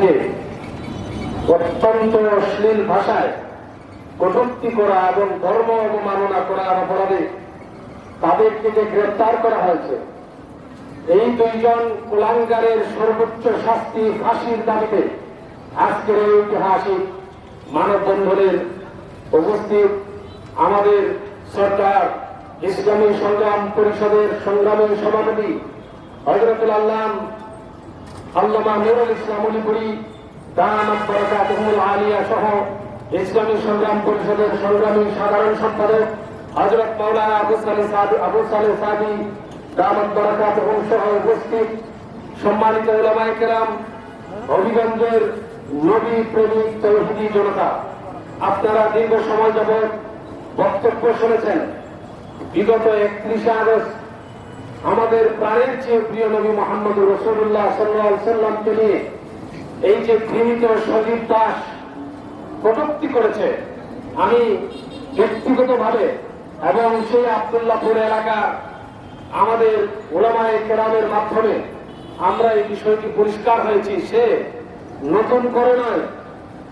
পক্ষে অত্যন্ত অশ্লীল ভাষায় কটূক্তি করা এবং ধর্ম অবমাননা করার অপরাধে তাদেরকে যে গ্রেপ্তার করা হয়েছে, এই দুইজন কুলাঙ্গারের সর্বোচ্চ শাস্তি ফাঁসির দাবিতে আজকের এই ঐতিহাসিক মানববন্ধনের উপস্থিত আমাদের সরকার, ইসলামী সংগ্রাম পরিষদের সংগ্রামী সভাপতি হজরতুল আল্লাহ আল্লামা নুরুল ইসলাম অলিপুরি দানাত বরকাতুল আলিয়া সহ ইসলামী সংগ্রাম পরিষদের সংগ্রামী সাধারণ সম্পাদক হজরত মাওলানা আবু সালে সাদি, আবু সালে সাদি দামাত বরকাতুল সহ উপস্থিত সম্মানিত ওলামায়ে কেরাম, হবিগঞ্জের নবী প্রেমিক তৌহিদি জনতা। আপনারা দীর্ঘ সময় যাবৎ বক্তব্য শুনেছেন। বিগত একত্রিশে আগস্ট আমাদের প্রাণের যে প্রিয় নবী মোহাম্মদ রসুল্লাহ সাল্লাহ সাল্লামকে নিয়ে এই যে ঘৃণিত সজীব দাস কটুক্তি করেছে, আমি ব্যক্তিগতভাবে এবং সেই আবদুল্লাপুর এলাকা আমাদের ওলামায় কেরামের মাধ্যমে আমরা এই বিষয়টি পরিষ্কার হয়েছি, সে নতুন করে নয়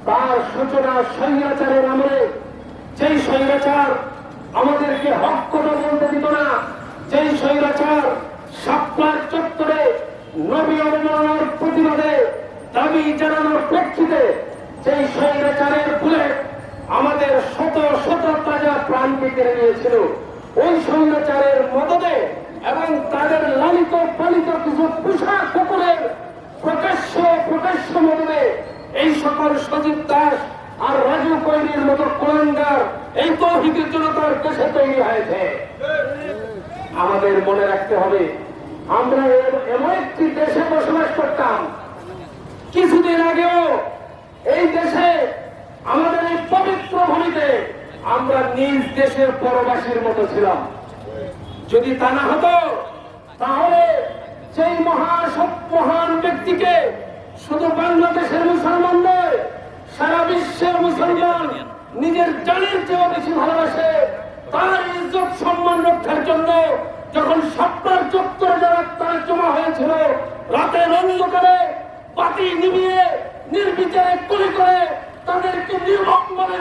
তার সূচনা স্বৈরাচারের আমলে, যেই স্বৈরাচার আমাদেরকে হক কথা বলতে দিত না যেই স্বৈরাচার সাপ্লার চত্বরে নবী অবমাননার প্রতিবাদে দাবি জানানোর প্রেক্ষিতে যেই স্বৈরাচারের বুলেট আমাদের শত শত তাজা প্রাণকে কেড়ে নিয়েছিল, ওই স্বৈরাচারের মদদে এবং তাদের লালিত পালিত কিছু পোশাক কুকুরের প্রকাশ্য প্রকাশ্য মদদে এই সকল সজীব দাস আর রাজু কৈরির মতো কোরআনগার এই তৌহিদের জনতার দেশে তৈরি হয়েছে। আমাদের মনে রাখতে হবে। আমরা এমন একটি দেশে বসবাস করতাম। কিছুদিন আগেও এই দেশে আমাদের এই পবিত্র ভূমিতে আমরা নিজ দেশের পরবাসীর মতো ছিলাম। যদি তা না হতো, তাহলে সেই মহাসব মহান ব্যক্তিকে শুধু বাংলাদেশের মুসলমান নয়, সারা বিশ্বের মুসলমান নিজের জানের চেয়েও বেশি ভালোবাসে তার ইজ্জত সম্মান রক্ষার জন্য যখন স্বপ্নার চত্বরে যারা তার জমা হয়েছিল রাতের অন্ধকারে পাতি নিবিয়ে নির্বিচারে গুলি করে তাদেরকে নির্মমভাবে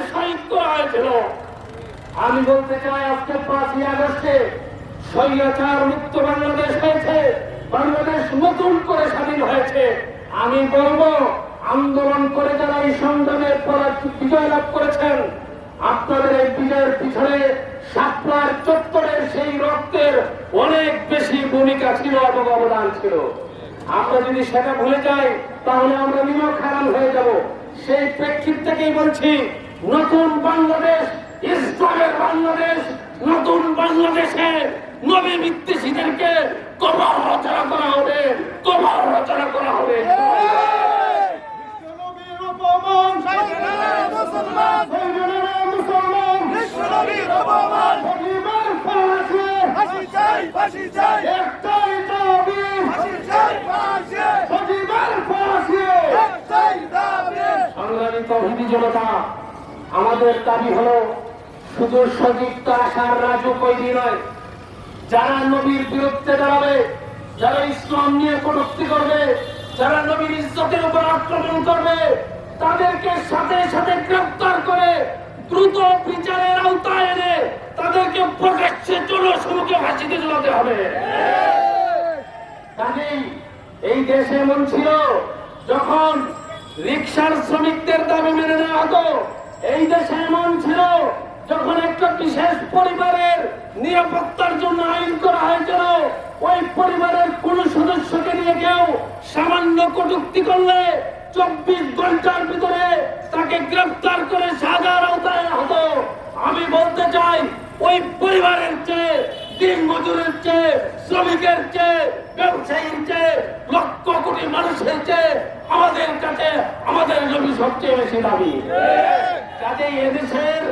করা হয়েছিল। আমি বলতে চাই, আজকে পাঁচই আগস্টে স্বৈরাচার মুক্ত বাংলাদেশ হয়েছে, বাংলাদেশ নতুন করে স্বাধীন হয়েছে। আমি বলব, আন্দোলন করে যারা এই পরাজয় বিজয় লাভ করেছেন, আপনাদের এই বিজয়ের পিছনে সাতলার চত্বরের সেই রক্তের অনেক বেশি ভূমিকা ছিল এবং অবদান ছিল। আমরা যদি সেটা ভুলে যাই, তাহলে আমরা নিমক হারাম সেই প্রেক্ষিত থেকেই বলছি নতুন বাংলাদেশ ইসলামের বাংলাদেশ নতুন বাংলাদেশে নবী বিদ্বেষীদেরকে কবর রচনা করা হবে কবর রচনা করা হবে। বিশ্বনবীর অপমান মুসলমান সৈন্যরা মুসলমান বিশ্বনবীর অপমান পরিবার ফাঁসে ফাঁসি চাই ফাঁসি চাই একটাই দাবি ফাঁসি চাই ফাঁসি পরিবার ফাঁসে একটাই দাবি সংগ্রামী জনতা আমাদের দাবি হলো শুধু সজীব দাস আর রাজু কৈরি নয় যারা নবীর বিরুদ্ধে দাঁড়াবে যারা ইসলাম নিয়ে কটূক্তি করবে যারা নবীর ইজ্জতের উপর আক্রমণ করবে তাদেরকে সাথে সাথে গ্রেফতার করে দ্রুত বিচারের আওতায় এনে তাদেরকে প্রকাশ্যে জনসমুখে ফাঁসিতে ঝুলাতে হবে। কাজেই এই দেশে এমন ছিল যখন রিক্সার শ্রমিকদের দাবি মেনে নেওয়া হতো। এই দেশে এমন ছিল যখন একটা বিশেষ পরিবারের নিরাপত্তার জন্য আইন করা হয়েছিল। ওই পরিবারের কোন সদস্যকে নিয়ে কেউ সামান্য কটুক্তি করলে চব্বিশ ঘণ্টার ভিতরে তাকে গ্রেফতার করে সাজার আওতায় হতো। আমি বলতে চাই, ওই পরিবারের চেয়ে দিন মজুরের চেয়ে, শ্রমিকের চেয়ে, ব্যবসায়ীর চেয়ে, লক্ষ কোটি মানুষের চেয়ে আমাদের কাছে আমাদের জমি সবচেয়ে বেশি দাবি। কাজে এদেশের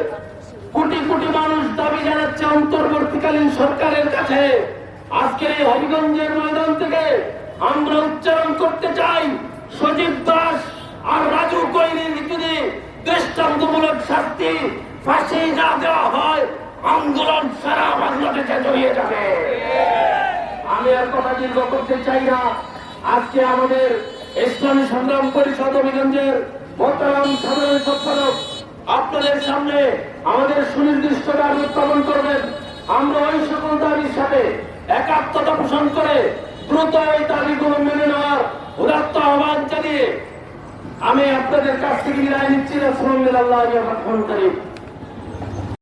কোটি কোটি মানুষ দাবি জানাচ্ছে অন্তর্বর্তীকালীন সরকারের কাছে। আজকের এই হবিগঞ্জের ময়দান থেকে আমরা উচ্চারণ করতে চাই সজীব দাস আর রাজু কৈরির যদি দৃষ্টান্তমূলক শাস্তি ফাঁসি না দেওয়া হয়, আন্দোলন সারা বাংলাদেশে জড়িয়ে যাবে আমি আর কথা দীর্ঘ করতে চাই না। আজকে আমাদের ইসলামী সংগ্রাম পরিষদ অভিগঞ্জের মোহতারাম সাধারণ সম্পাদক আপনাদের সামনে আমাদের সুনির্দিষ্ট দাবি উত্থাপন করবেন। আমরা ওই সকল দাবির সাথে একাত্মতা পোষণ করে দ্রুত ওই দাবিগুলো মেনে নেওয়ার উদাত্ত আহ্বান জানিয়ে আমি আপনাদের কাছ থেকে বিদায় নিচ্ছি। না রসুল্লাহ আল্লাহ করি